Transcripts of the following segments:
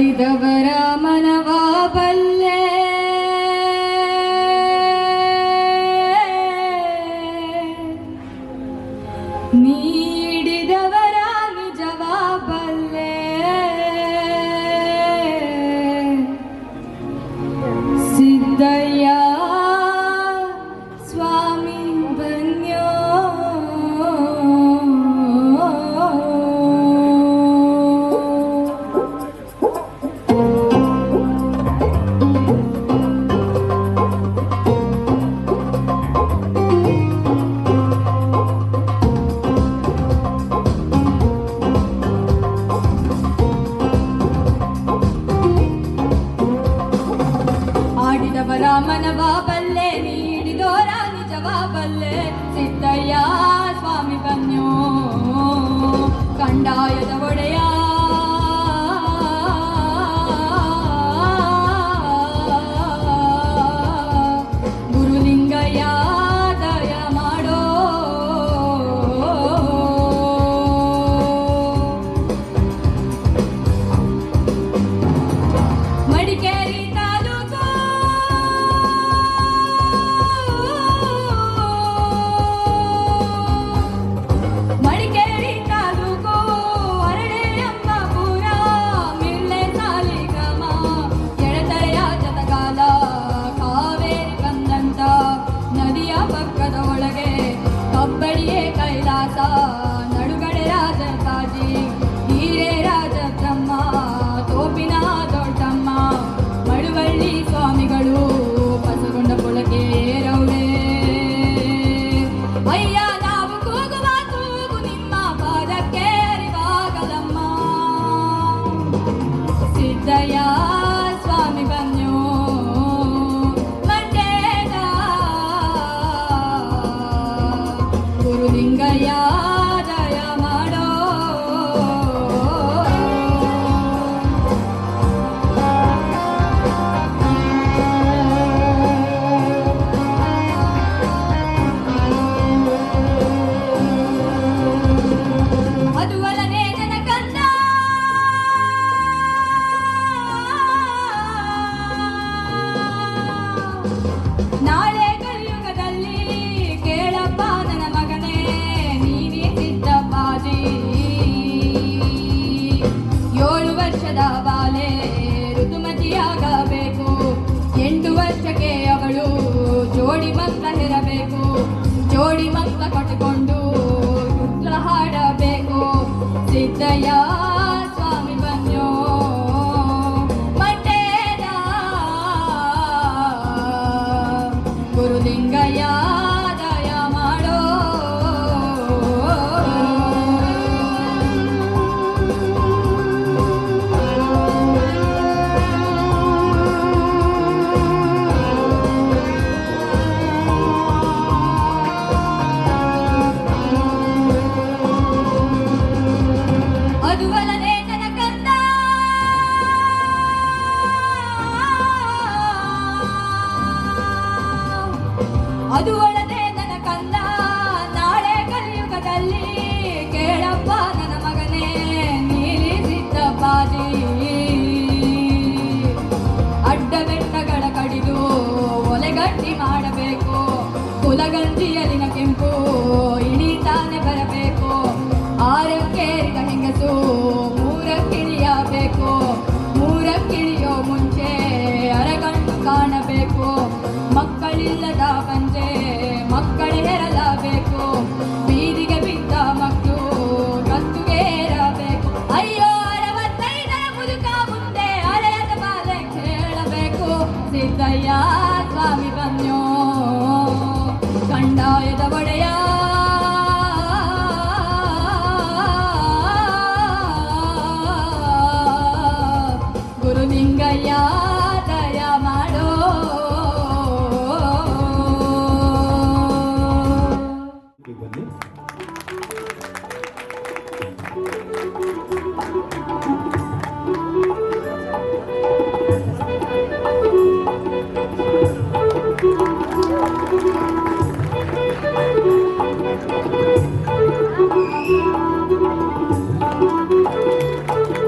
ಮಾಡಿದವರ ಮನವಾ ಬಲ್ಲೆ. ನೀಡಿದವರ ನಿಜವಾ ಬಲ್ಲೆ. ಸಿದ್ದಯ್ಯ ರಾಮನವ ಬಾಬಲ್ಲೆ ನೀಡಿದೋರ ನಿಜವ ಜವಾಬಲ್ಲೆ ಸಿದ್ದಯ್ಯ ಸ್ವಾಮಿ ಬನ್ಯೋ. ಕಂಡಾಯದ ಒಡೆಯ அதுவள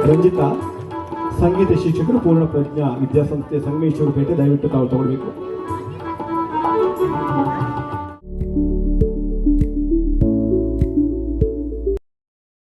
ರಂಜಿತ ಸಂಗೀತ ಶಿಕ್ಷಕರು ಪೂರ್ಣ ಪ್ರಜ್ಞಾ ವಿದ್ಯಾಸಂಸ್ಥೆ ಸಂಗಮೇಶ್ವರಪೇಟೆ ದಯವಿಟ್ಟು ತಾವು ತಗೊಳ್ಬೇಕು